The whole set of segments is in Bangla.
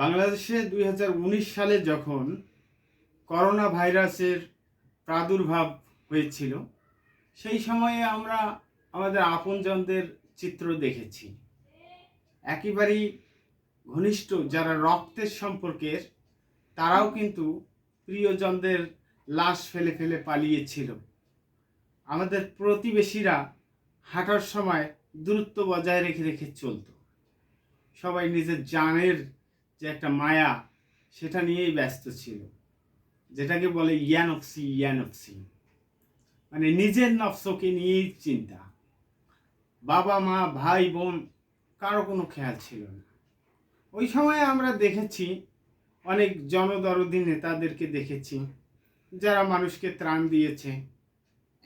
বাংলাদেশে দুই হাজার উনিশ সালে যখন করোনা ভাইরাসের প্রাদুর্ভাব হয়েছিল, সেই সময়ে আমরা আমাদের আপনজনদের চিত্র দেখেছি। একেবারেই ঘনিষ্ঠ যারা রক্তের সম্পর্কের, তারাও কিন্তু প্রিয়জনদের লাশ ফেলে ফেলে পালিয়েছিল। আমাদের প্রতিবেশীরা হাঁটার সময় দূরত্ব বজায় রেখে রেখে চলতো। সবাই নিজের জানের যে একটা মায়া, সেটা নিয়েই ব্যস্ত ছিল। যেটাকে বলে ইয়ানফসি ইয়ানফসি মানে নিজের নফসকে নিয়েই চিন্তা। বাবা, মা, ভাই, বোন, কারও কোনো খেয়াল ছিল না। ওই সময় আমরা দেখেছি, অনেক জনদরদি নেতাদেরকে দেখেছি, যারা মানুষকে ত্রাণ দিয়েছে।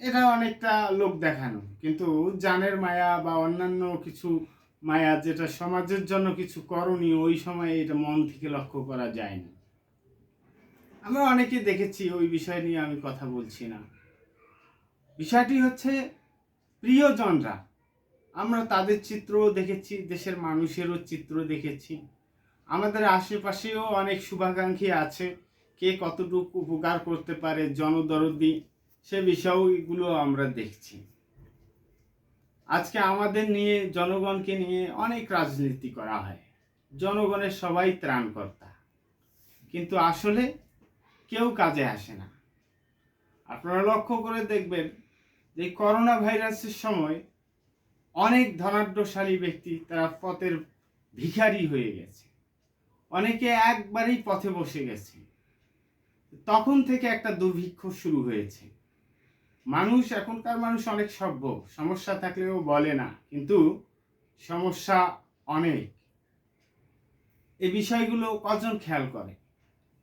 এটা অনেকটা লোক দেখানো, কিন্তু জানের মায়া বা অন্যান্য কিছু মায়া, যেটা সমাজের জন্য কিছু করণীয়, ওই সময় এটা মন থেকে লক্ষ্য করা যায়নি। আমরা অনেকে দেখেছি ওই বিষয় নিয়ে আমি কথা বলছি না। বিষয়টি হচ্ছে প্রিয়জনরা। আমরা তাদের চিত্রও দেখেছি, দেশের মানুষেরও চিত্র দেখেছি। আমাদের আশেপাশেও অনেক শুভাকাঙ্ক্ষী আছে। কে কতটুকু উপকার করতে পারে, জনদরদি, সে বিষয়েও এগুলো আমরা দেখছি। আজকে আমাদের নিয়ে, জনগণকে নিয়ে অনেক রাজনীতি করা হয়। জনগণের সবাই ত্রাণকর্তা। কিন্তু আসলে কেউ কাজে আসে না। আপনারা লক্ষ্য করে দেখবেন যে করোনা ভাইরাসের সময় অনেক ধনাঢ্যশালী ব্যক্তি তারা পথের ভিখারি হয়ে গেছে। অনেকে একবারেই পথে বসে গেছে। তখন থেকে একটা দুর্ভিক্ষ শুরু হয়েছে। মানুষ, এখনকার মানুষ অনেক সভ্য। সমস্যা থাকলেও বলে না, কিন্তু সমস্যা অনেক। এই বিষয়গুলো কজন খেয়াল করে?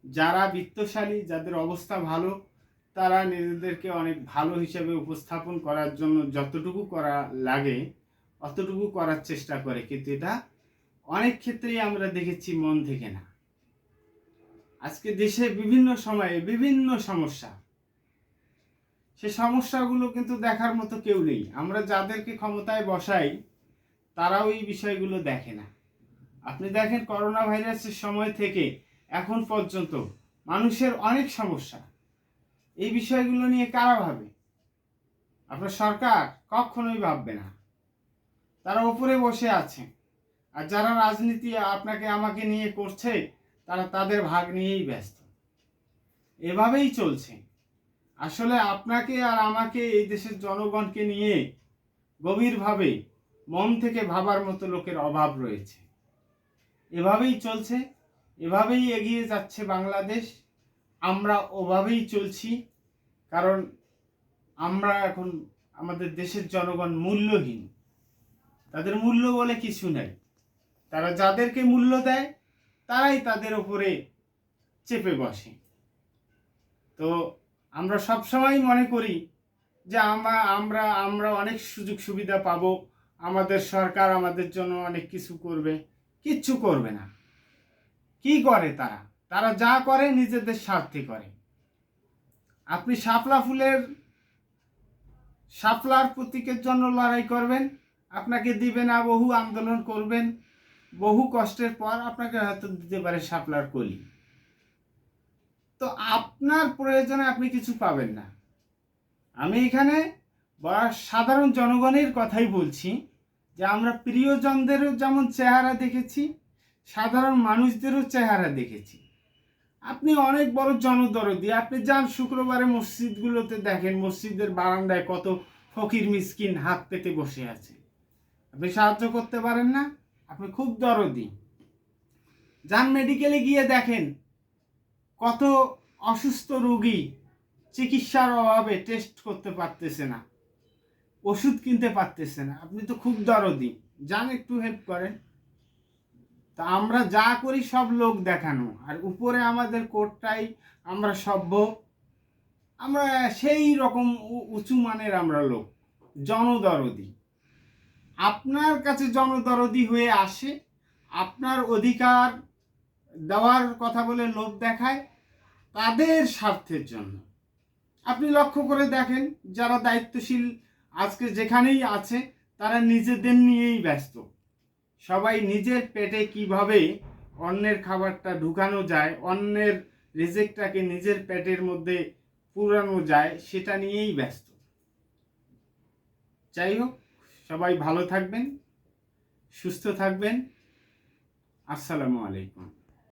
যারা বিত্তশালী, যাদের অবস্থা ভালো, তারা নিজেদেরকে অনেক ভালো হিসেবে উপস্থাপন করার জন্য যতটুকু করা লাগে, অতটুকু করার চেষ্টা করে, কিন্তু এটা অনেক ক্ষেত্রেই আমরা দেখেছি মন থেকে না। আজকে দেশে বিভিন্ন সময়ে বিভিন্ন সমস্যা। সে সমস্যাগুলো কিন্তু দেখার মতো কেউ নেই। আমরা যাদেরকে ক্ষমতায় বসাই, তারাও এই বিষয়গুলো দেখে না। আপনি দেখেন করোনা ভাইরাসের সময় থেকে এখন পর্যন্ত মানুষের অনেক সমস্যা। এই বিষয়গুলো নিয়ে কারা ভাবে? আপনার সরকার কখনোই ভাববে না। তারা উপরে বসে আছে। আর যারা রাজনীতি আপনাকে আমাকে নিয়ে করছে, তারা তাদের ভাগ নিয়েই ব্যস্ত। এভাবেই চলছে। আসলে আপনাকে আর আমাকে এই দেশের জনগণকে নিয়ে গভীরভাবে মন থেকে ভাবার মতো লোকের অভাব রয়েছে। এভাবেই চলছে, এভাবেই এগিয়ে যাচ্ছে বাংলাদেশ। আমরা ওভাবেই চলছি, কারণ আমরা এখন আমাদের দেশের জনগণ মূল্যহীন। তাদের মূল্য বলে কিছু নেই। তারা যাদেরকে মূল্য দেয়, তারাই তাদের ওপরে চেপে বসে। তো আমরা সবসময় মনে করি যে আমরা আমরা আমরা অনেক সুযোগ সুবিধা পাবো, আমাদের সরকার আমাদের জন্য অনেক কিছু করবে, কিচ্ছু করবে না। কি করে তারা? তারা যা করে নিজেদের স্বার্থে করে। আপনি শাপলা ফুলের, শাপলার প্রতীকের জন্য লড়াই করবেন, আপনাকে দিবে না, বহু আন্দোলন করবেন, বহু কষ্টের পর আপনাকে হয়তো দিতে পারে শাপলার কলি। তো আপনার প্রয়োজনে আপনি কিছু পাবেন না। আমি এখানে সাধারণ জনগণের কথাই বলছি যে আমরা প্রিয়জনদেরও যেমন চেহারা দেখেছি, সাধারণ মানুষদেরও চেহারা দেখেছি। আপনি অনেক বড় জনদরদি, আপনি যান শুক্রবারে মসজিদগুলোতে দেখেন, মসজিদের বারান্দায় কত ফকির মিসকিন হাত পেতে বসে আছে। আপনি সাহায্য করতে পারেন না, আপনি খুব দরদি। যান মেডিকেলে গিয়ে দেখেন কত অসুস্থ রোগী চিকিৎসার অভাবে টেস্ট করতে পারতেছে না, ওষুধ কিনতে পারতেছে না। আপনি তো খুব দরদি, যান একটু হেল্প করেন। তা আমরা যা করি সব লোক দেখানো, আর উপরে আমাদের কোটটাই আমরা সভ্য, আমরা সেই রকম উঁচু মানের আমরা লোক, জনদরদি। আপনার কাছে জনদরদি হয়ে আসে, আপনার অধিকার দেওয়ার কথা বলে লোভ দেখায় তাদের স্বার্থের জন্য। আপনি লক্ষ্য করে দেখেন, যারা দায়িত্বশীল আজকে যেখানেই আছে, তারা নিজেদের নিয়েই ব্যস্ত। সবাই নিজের পেটে কীভাবে অন্যের খাবারটা ঢুকানো যায় অন্যের রিজেক্টটাকে নিজের পেটের মধ্যে পুরানো যায়, সেটা নিয়েই ব্যস্ত। যাই হোক, সবাই ভালো থাকবেন, সুস্থ থাকবেন। আসসালামু আলাইকুম।